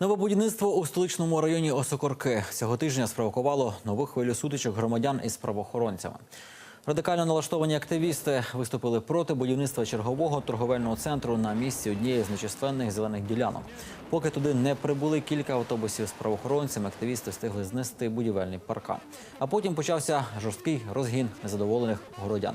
Нове будівництво у столичному районі Осокорки цього тижня спровокувало нову хвилю сутичок громадян із правоохоронцями. Радикально налаштовані активісти виступили проти будівництва чергового торговельного центру на місці однієї з нечисленних зелених ділянок. Поки туди не прибули кілька автобусів з правоохоронцями, активісти встигли знести будівельний паркан. А потім почався жорсткий розгін незадоволених городян.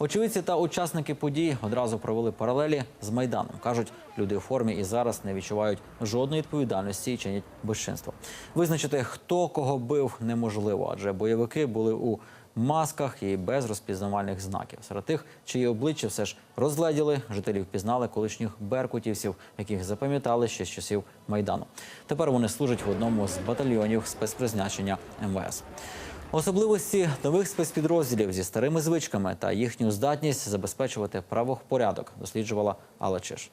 Очевидці та учасники подій одразу провели паралелі з майданом. кажуть, люди у формі і зараз не відчувають жодної відповідальності і чинять безчинство. Визначити, хто кого бив, неможливо, адже бойовики були у масках і без розпізнавальних знаків. Серед тих, чиї обличчя все ж розгледіли, жителі впізнали колишніх беркутівців, яких запам'ятали ще з часів майдану. Тепер вони служать в одному з батальйонів спецпризначення МВС. Особливості нових спецпідрозділів зі старими звичками та їхню здатність забезпечувати правопорядок досліджувала Алла Чиш.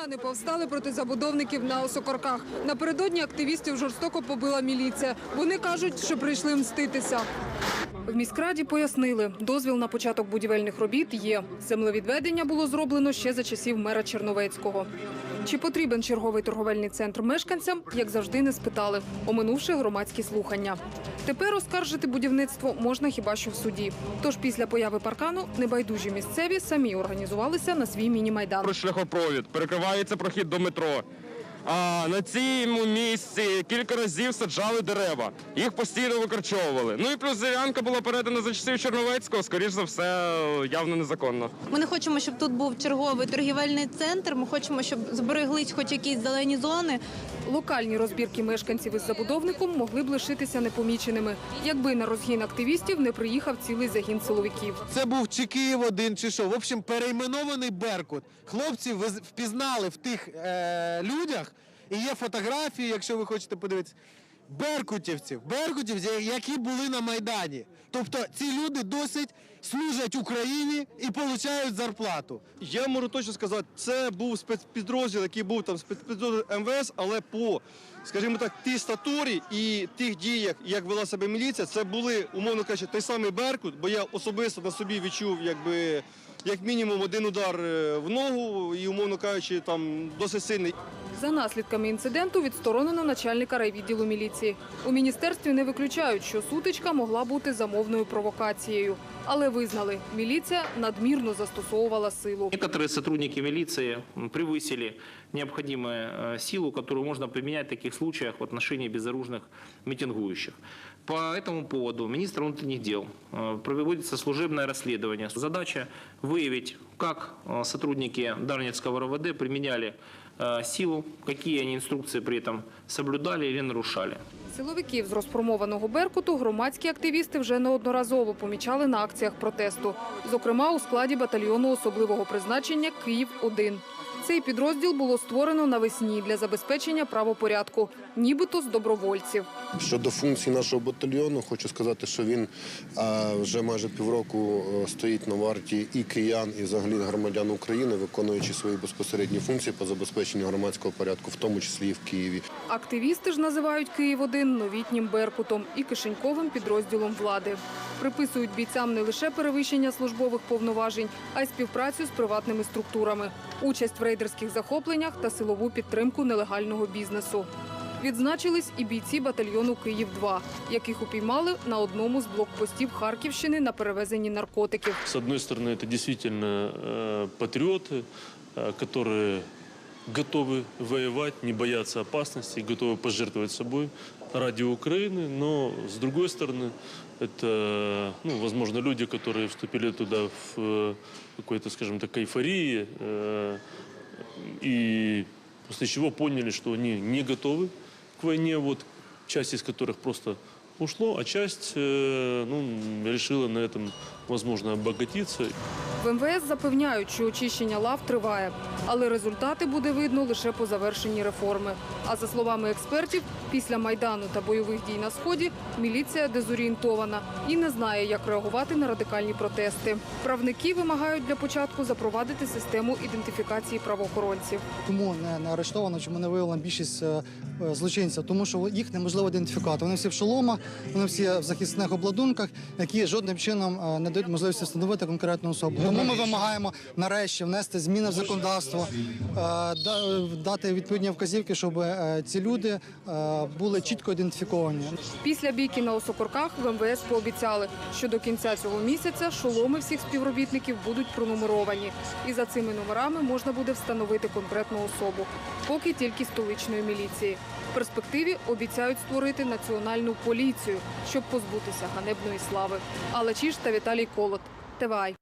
Кияни повстали проти забудовників на осокорках. Напередодні активістів жорстоко побила міліція. Вони кажуть, що прийшли мститися. В міськраді пояснили, дозвіл на початок будівельних робіт є. Землевідведення було зроблено ще за часів мера Черновецького. Чи потрібен черговий торговельний центр мешканцям, як завжди, не спитали, оминувши громадські слухання. Тепер оскаржити будівництво можна хіба що в суді. Тож після появи паркану небайдужі місцеві самі організувалися на свій міні-майдан. Про шляхопровід, перекривається прохід до метро. А на цьому місці кілька разів саджали дерева. Їх постійно викорчовували. Ну і плюс ділянка була передана за часів Чорновецького, скоріш за все, явно незаконно. Ми не хочемо, щоб тут був черговий торгівельний центр. Ми хочемо, щоб збереглись хоч якісь зелені зони. Локальні розбірки мешканців із забудовником могли б лишитися непоміченими, якби на розгін активістів не приїхав цілий загін силовиків. Це був чи Київ один, чи що. В общем, перейменований Беркут. Хлопці ви з- впізнали в тих е, людях, і є фотографії, якщо ви хочете подивитися. Беркутівців, беркутівців, які були на Майдані. Тобто ці люди досить служать Україні і получають зарплату. Я можу точно сказати, це був спецпідрозділ, який був там спецпідрозділ МВС, але по, скажімо так, тій статурі і тих діях, як вела себе міліція, це були, умовно кажучи, той самий Беркут, бо я особисто на собі відчув, якби. Як мінімум один удар е, в ногу і, умовно кажучи, там досить сильний. За наслідками інциденту відсторонено начальника райвідділу міліції. У міністерстві не виключають, що сутичка могла бути замовною провокацією, але визнали, міліція надмірно застосовувала силу. Некоторые сотрудники милиции м, превысили необходимую э, силу, которую можно применять в таких случаях в отношении безоружных митингующих. По этому поводу министр внутренних дел э, проводится служебное расследование. Задача выявить, как э, сотрудники Дарницкого РОВД применяли э, силу, какие они инструкции при этом соблюдали или нарушали. Силовиків з розформованого Беркуту громадські активісти вже неодноразово помічали на акціях протесту, зокрема у складі батальйону особливого призначення Київ-1. Цей підрозділ було створено навесні для забезпечення правопорядку, нібито з добровольців. Щодо функцій нашого батальйону, хочу сказати, що він вже майже півроку е, стоїть на варті і киян, і взагалі громадян України, виконуючи свої безпосередні функції по забезпеченню громадського порядку, в тому числі і в Києві. Активісти ж називають Київ-1 новітнім Беркутом і кишеньковим підрозділом влади. Приписують бійцям не лише перевищення службових повноважень, а й співпрацю з приватними структурами, участь в рейдерських захопленнях та силову підтримку нелегального бізнесу. Відзначились і бійці батальйону Київ-2, яких упіймали на одному з блокпостів Харківщини на перевезенні наркотиків. С одной стороны, это действительно э, патриоты, э, которые готовы воевать, не боятся опасности, готовы пожертвовать собой ради Украины, но с другой стороны, это, ну, возможно, люди, которые вступили туда в э, какой-то, скажем так, эйфории, э, и после чего поняли, что они не готовы к войне, вот часть из которых просто ушло, а часть э, ну, решила на этом возможно, обогатиться. В МВС запевняють, що очищення лав триває, але результати буде видно лише по завершенні реформи. А за словами експертів, після майдану та бойових дій на сході міліція дезорієнтована і не знає, як реагувати на радикальні протести. Правники вимагають для початку запровадити систему ідентифікації правоохоронців. Тому не, не арештовано, чому не виявлена більшість е, е, злочинців, тому що їх неможливо ідентифікувати. Вони всі в шоломах, вони всі в захисних обладунках, які жодним чином е, не дають можливості встановити конкретну особу. Тому ми вимагаємо нарешті внести зміни в законодавство, е, дати відповідні вказівки, щоб е, ці люди е, були чітко ідентифіковані. Після бійки на Осокорках в МВС пообіцяли, що до кінця цього місяця шоломи всіх співробітників будуть пронумеровані. І за цими номерами можна буде встановити конкретну особу. Поки тільки столичної міліції. В перспективі обіцяють створити національну поліцію, щоб позбутися ганебної слави. Алла Чіш та Віталій Колот. ТВАЙ.